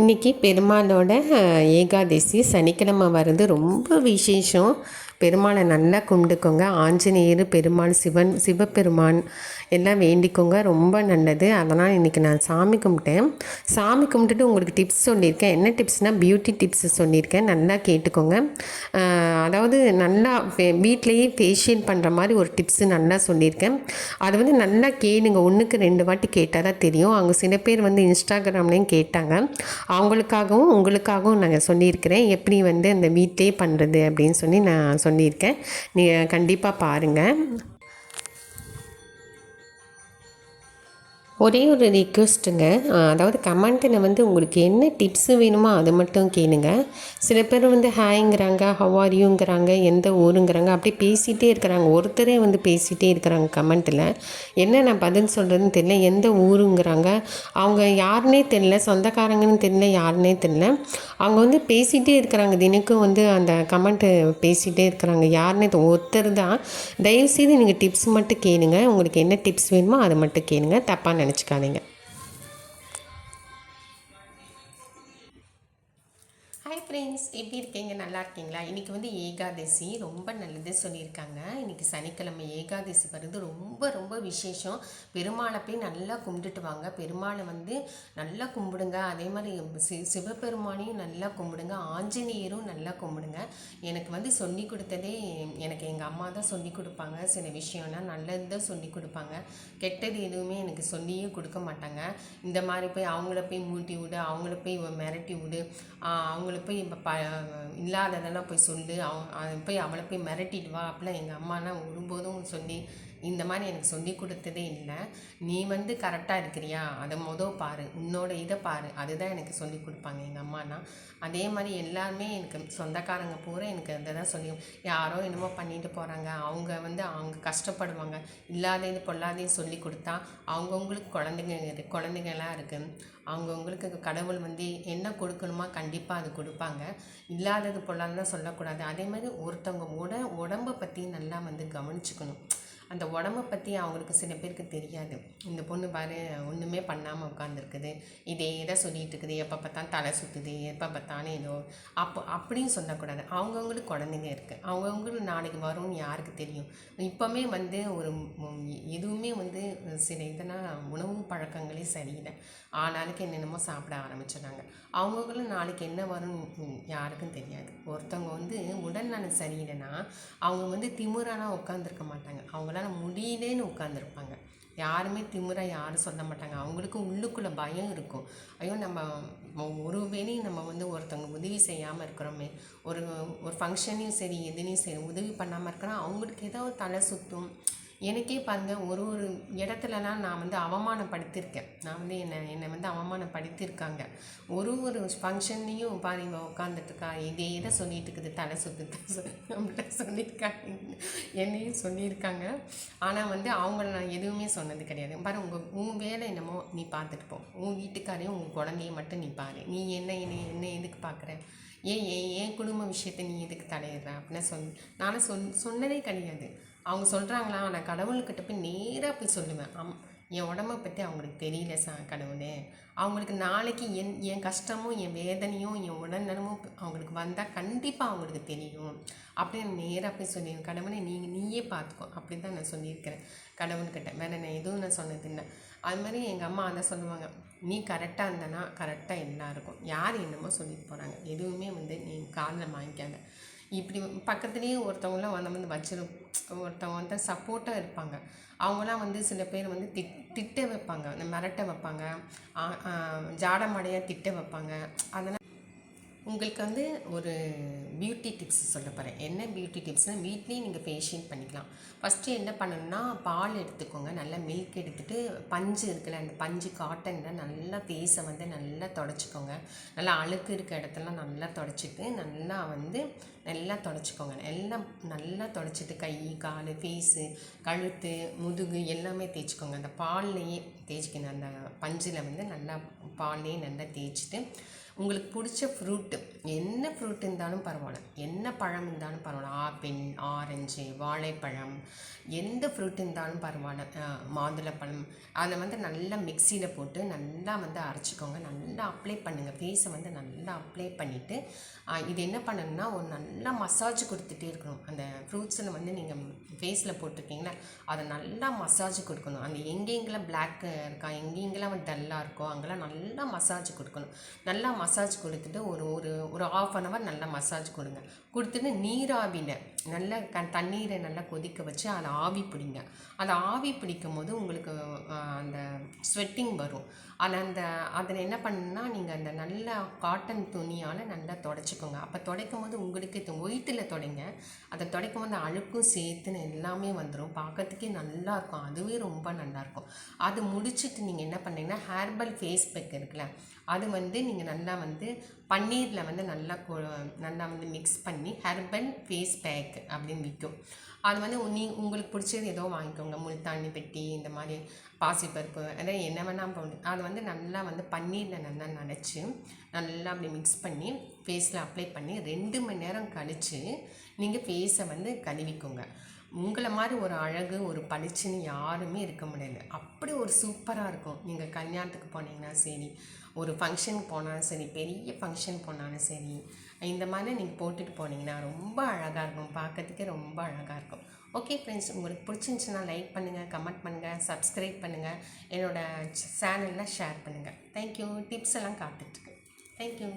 இன்றைக்கி பெருமாளோட ஏகாதசி சனிக்கிழமை வர்றது ரொம்ப விசேஷம். பெருமாளை நல்லா கும்பிட்டுக்கோங்க. ஆஞ்சநேயர் பெருமாள் சிவன் சிவபெருமான் எல்லாம் வேண்டிக்கோங்க. ரொம்ப நல்லது. அதனால் இன்றைக்கி நான் சாமி கும்பிட்டேன். சாமி கும்பிட்டுட்டு உங்களுக்கு டிப்ஸ் சொல்லியிருக்கேன். என்ன டிப்ஸ்னால் பியூட்டி டிப்ஸ் சொல்லியிருக்கேன். நல்லா கேட்டுக்கோங்க. அதாவது நல்லா வீட்லேயே ஃபேஷியல் பண்ணுற மாதிரி ஒரு டிப்ஸு நல்லா சொல்லியிருக்கேன். அது வந்து நல்லா கேளுங்க. ஒன்றுக்கு ரெண்டு வாட்டி கேட்டால் தான் தெரியும். அவங்க சில பேர் வந்து இன்ஸ்டாகிராம்லேயும் கேட்டாங்க. அவங்களுக்காகவும் உங்களுக்காகவும் நாங்கள் சொல்லியிருக்கிறேன். எப்படி வந்து அந்த வீட்லேயே பண்ணுறது அப்படின்னு சொல்லி நான் சொல்லியிருக்கேன். நீங்கள் கண்டிப்பாக பாருங்கள் ஒரே ஒரு ரிக்வெஸ்ட்டுங்க அதாவது கமெண்ட்டில் வந்து உங்களுக்கு என்ன டிப்ஸு வேணுமோ அதை மட்டும் கேளுங்க. சில பேர் வந்து ஹாய்ங்கிறாங்க ஹவாரியுங்கிறாங்க எந்த ஊருங்கிறாங்க அப்படியே பேசிகிட்டே இருக்கிறாங்க. ஒருத்தரே வந்து பேசிகிட்டே இருக்கிறாங்க கமெண்ட்டில் என்ன நான் பதில் சொல்கிறதுன்னு தெரியல எந்த ஊருங்கிறாங்க. அவங்க யாருன்னே தெரியல சொந்தக்காரங்கன்னு தெரியல யாருன்னே தெரியல. அவங்க வந்து பேசிகிட்டே இருக்கிறாங்க. தினக்கும் வந்து அந்த கமெண்ட்டு பேசிகிட்டே இருக்கிறாங்க. யாருன்னே ஒருத்தர் தான். தயவுசெய்து நீங்கள் டிப்ஸ் மட்டும் கேளுங்க. உங்களுக்கு என்ன டிப்ஸ் வேணுமோ அதை மட்டும் கேளுங்க. தப்பாக வச்சுக்காதீங்க. ஹாய் ஃப்ரெண்ட்ஸ் எப்படி இருக்கீங்க? நல்லா இருக்கீங்களா? இன்றைக்கி வந்து ஏகாதசி ரொம்ப நல்லது சொல்லியிருக்காங்க. இன்றைக்கி சனிக்கிழமை ஏகாதசி வருது ரொம்ப ரொம்ப விசேஷம். பெருமாளை போய் நல்லா கும்பிட்டுட்டு வாங்க. பெருமாளை வந்து நல்லா கும்பிடுங்க. அதே மாதிரி சி சிவபெருமானையும் நல்லா கும்பிடுங்க. ஆஞ்சநேயரும் நல்லா கும்பிடுங்க. எனக்கு வந்து சொல்லி கொடுத்ததே எனக்கு எங்கள் அம்மா தான் சொல்லி கொடுப்பாங்க. சில விஷயம்னா நல்லது தான் சொல்லி கொடுப்பாங்க. கெட்டது எதுவுமே எனக்கு சொல்லியே கொடுக்க மாட்டாங்க. இந்த மாதிரி போய் அவங்கள போய் மூட்டி விடு அவங்கள போய் மிரட்டி விடு அவங்கள போய் இப்போ ப இல்லாததெல்லாம் போய் சொல்லு அவன் போய் அவளை போய் மிரட்டிட்டு வா அப்படிலாம் எங்கள் அம்மானா ஒருபோதும் சொல்லி இந்த மாதிரி எனக்கு சொல்லி கொடுத்ததே இல்லை. நீ வந்து கரெக்டாக இருக்கிறியா? அதை மொதல் பாரு. உன்னோட இதை பாரு. அதுதான் எனக்கு சொல்லி கொடுப்பாங்க எங்கள் அம்மானா அதே மாதிரி எல்லாருமே எனக்கு சொந்தக்காரங்க பூரா எனக்கு அதை தான் சொல்லி யாரோ என்னமோ பண்ணிட்டு போகிறாங்க அவங்க வந்து அவங்க கஷ்டப்படுவாங்க. இல்லாதது பொல்லாதையும் சொல்லி கொடுத்தா அவங்கவுங்களுக்கு குழந்தைங்க குழந்தைங்களாம் இருக்குது அவங்கவுங்களுக்கு கடவுள் வந்து என்ன கொடுக்கணுமோ கண்டிப்பாக அது கொடுப்பாங்க. இல்லாதது பொல்லாதான் சொல்லக்கூடாது. அதே மாதிரி ஒருத்தவங்க உட உடம்பை பற்றி நல்லா வந்து கவனிச்சுக்கணும். அந்த உடம்பை பற்றி அவங்களுக்கு சில பேருக்கு தெரியாது. இந்த பொண்ணு பாரு ஒன்றுமே பண்ணாமல் உட்காந்துருக்குது இதே தான் சொல்லிகிட்டு இருக்குது. எப்போ பார்த்தாலும் தலை சுற்றுது எப்போ பார்த்தாலும் ஏதோ அப்போ அப்படின்னு சொல்லக்கூடாது. அவங்கவுங்களுக்கு குழந்தைங்க இருக்குது அவங்கவுங்களுக்கு நாளைக்கு வரும்னு யாருக்கு தெரியும்? இப்போவுமே வந்து ஒரு எதுவுமே வந்து சில இதெல்லாம் உணவு பழக்கங்களே சரியில்லை. ஆளாளுக்கு என்னென்னமோ சாப்பிட ஆரம்பிச்சிடுறாங்க. அவங்கவுங்களும் நாளைக்கு என்ன வரும்னு யாருக்கும் தெரியாது. ஒருத்தவங்க வந்து உடல்நலம் சரியில்லைன்னா அவங்க வந்து திமிராலாம் உட்காந்துருக்க மாட்டாங்க. அவங்களாம் என்னால் முடியலேன்னு உட்காந்துருப்பாங்க யாருமே திமிரா யாரும் சொல்ல மாட்டாங்க. அவங்களுக்கு உள்ளுக்குள்ளே பயம் இருக்கும். ஐயோ நம்ம ஒரு வேளையும் நம்ம வந்து ஒருத்தவங்க உதவி செய்யாமல் இருக்கிறோமே ஒரு ஒரு ஃபங்க்ஷனையும் சரி எதுலேயும் சரி உதவி பண்ணாமல் இருக்கிறோம் அவங்களுக்கு ஏதோ தலை சுற்றும் எனக்கே பாருங்கள் ஒரு ஒரு இடத்துலலாம் நான் வந்து அவமானப்படுத்தியிருக்கேன் நான் வந்து என்னை என்னை வந்து அவமானப்படுத்தியிருக்காங்க ஒரு ஒரு ஃபங்க்ஷன்லேயும் பாருங்க உட்காந்துட்டுருக்கா இதே தான் சொல்லிட்டு இருக்குது தலை சுத்து தலை சொல்லியிருக்காங்க. என்னையும் சொல்லியிருக்காங்க. ஆனால் வந்து அவங்கள நான் எதுவுமே சொன்னது கிடையாது. பாரு உங்கள் உன் வேலை என்னமோ நீ பார்த்துட்டு போ. உன் வீட்டுக்காரையும் உன் குழந்தைய மட்டும் நீ பாரு. நீ என்ன என்ன என்ன எதுக்கு பார்க்குற? ஏன் ஏன் என் குடும்ப விஷயத்தை நீ எதுக்கு தலையிடுற? அப்படின்னு சொல் நானும் சொல் சொன்னதே கிடையாது. அவங்க சொல்கிறாங்களா நான் கடவுள்கிட்ட போய் நேராக போய் சொல்லுவேன். அம் என் உடம்பை பற்றி அவங்களுக்கு தெரியல சா கடவுளே. அவங்களுக்கு நாளைக்கு என் என் கஷ்டமும் என் வேதனையும் என் உடல்நலமும் அவங்களுக்கு வந்தால் கண்டிப்பாக அவங்களுக்கு தெரியும். அப்படின்னு நேராக போய் சொல்லிடுவேன் கடவுளை நீங்கள் நீயே பார்த்துக்கோ. அப்படி தான் நான் சொல்லியிருக்கிறேன் கடவுள்கிட்ட. வேறு நான் எதுவும் நான் சொன்னது இல்லை. அது மாதிரி எங்கள் அம்மா அதை சொல்லுவாங்க நீ கரெக்டாக இருந்தனா கரெக்டாக எல்லாம் இருக்கும்? யார் என்னமோ சொல்லிட்டு போகிறாங்க எதுவுமே வந்து நீ காதில் வாங்கிக்காத. இப்படி பக்கத்துலேயே ஒருத்தவங்களாம் வந்து வந்து வச்சிரு ஒருத்தவங்க வந்து சப்போர்ட்டாக இருப்பாங்க. அவங்களாம் வந்து சில பேர் வந்து திட் திட்ட வைப்பாங்க. இந்த மிரட்ட வைப்பாங்க. ஜாடமடையாக திட்ட வைப்பாங்க. அதெல்லாம் உங்களுக்கு வந்து ஒரு பியூட்டி டிப்ஸ் சொல்ல போகிறேன் என்ன பியூட்டி டிப்ஸ்னால் வீட்லேயே நீங்கள் ஃபேஷியல் பண்ணிக்கலாம். ஃபஸ்ட்டு என்ன பண்ணணும்னா பால் எடுத்துக்கோங்க. நல்லா மில்க் எடுத்துகிட்டு பஞ்சு இருக்குல்ல அந்த பஞ்சு காட்டனில் நல்லா ஃபேஸை வந்து நல்லா தொடச்சிக்கோங்க. நல்லா அழுக்கு இருக்க இடத்தெல்லாம் நல்லா தொடச்சிட்டு நல்லா வந்து நல்லா தொடச்சிக்கோங்க. எல்லாம் நல்லா தொடச்சிட்டு கை கால் ஃபேஸு கழுத்து முதுகு எல்லாமே தேய்ச்சிக்கோங்க. அந்த பால்லையே தேய்ச்சிக்கணும். அந்த பஞ்சில் வந்து நல்லா பால்லையே நல்லா தேய்ச்சிட்டு உங்களுக்கு பிடிச்ச ஃப்ரூட்டு என்ன ஃப்ரூட் இருந்தாலும் பரவாயில்ல. என்ன பழம் இருந்தாலும் பரவாயில்ல. ஆப்பிள் ஆரஞ்சு வாழைப்பழம் எந்த ஃப்ரூட் இருந்தாலும் பரவாயில்ல. மாதுளப்பழம் அதை வந்து நல்லா மிக்சியில் போட்டு நல்லா வந்து அரைச்சிக்கோங்க. நல்லா அப்ளை பண்ணுங்கள் ஃபேஸை வந்து நல்லா அப்ளை பண்ணிவிட்டு இது என்ன பண்ணணும்னா ஒரு நல்லா மசாஜ் கொடுத்துட்டே இருக்கணும். அந்த ஃப்ரூட்ஸில் வந்து நீங்கள் ஃபேஸில் போட்டிருக்கீங்களா அதை நல்லா மசாஜ் கொடுக்கணும். அந்த எங்கெங்கெல்லாம் பிளாக் இருக்கா எங்கெங்கெல்லாம் டல்லாக இருக்கோ அங்கெல்லாம் நல்லா மசாஜ் கொடுக்கணும். நல்லா மசாஜ் கொடுத்துட்டு ஒரு ஒரு ஒரு ஆஃப் அன் ஹவர் நல்லா மசாஜ் கொடுங்க. கொடுத்துட்டு நீராவியில் நல்லா க தண்ணீரை நல்லா கொதிக்க வச்சு அதை ஆவி பிடிங்க. அதை ஆவி பிடிக்கும் போது உங்களுக்கு அந்த ஸ்வெட்டிங் வரும். அதில் அந்த அதில் என்ன பண்ணுன்னா நீங்கள் அந்த நல்ல காட்டன் துணியால் நல்லா தொடச்சிக்கோங்க. அப்போ துடைக்கும் போது உங்களுக்கு ஒயிட்டில் துடைங்க. அதை துடைக்கும் போது அழுக்கும் சேர்த்துன்னு எல்லாமே வந்துடும் பார்க்கறதுக்கே நல்லா இருக்கும். அதுவே ரொம்ப நல்லாயிருக்கும் அது முடிச்சுட்டு நீங்கள் என்ன பண்ணீங்கன்னா ஹேர்பல் ஃபேஸ் பேக் இருக்குல்ல அது வந்து நீங்கள் நல்லா வந்து பன்னீரில் வந்து நல்லா கொ- நல்லா வந்து மிக்ஸ் பண்ணி ஹெர்பல் ஃபேஸ் பேக் அப்படின்னு விற்கும் அது வந்து நீ உங்களுக்கு பிடிச்சது ஏதோ வாங்கிக்கோங்க. முல்தானி பெட்டி இந்த மாதிரி பாசிப்பருப்பு அதான் என்ன வேணால் போடு அது வந்து நல்லா வந்து பன்னீரில் நல்லா நனைச்சி நல்லா அப்படி மிக்ஸ் பண்ணி ஃபேஸில் அப்ளை பண்ணி ரெண்டு மணி நேரம் கழித்து நீங்கள் ஃபேஸை வந்து கழுவிக்கோங்க உங்களை மாதிரி ஒரு அழகு ஒரு பளிச்சுன்னு யாருமே இருக்க முடியாது அப்படி ஒரு சூப்பராக இருக்கும். நீங்கள் கல்யாணத்துக்கு போனீங்கன்னா சரி ஒரு ஃபங்க்ஷனுக்கு போனாலும் சரி பெரிய ஃபங்க்ஷன் போனாலும் சரி இந்த மாதிரி நீங்கள் போட்டுட்டு போனீங்கன்னா ரொம்ப அழகாக இருக்கும். பார்க்கறதுக்கே ரொம்ப அழகாக இருக்கும். ஓகே ஃப்ரெண்ட்ஸ் உங்களுக்கு பிடிச்சிருந்துச்சுன்னா லைக் பண்ணுங்கள் கமெண்ட் பண்ணுங்கள் சப்ஸ்கிரைப் பண்ணுங்கள் என்னோடய சேனலில் ஷேர் பண்ணுங்கள் தேங்க்யூ டிப்ஸ் எல்லாம் காத்துட்ருக்கு தேங்க்யூ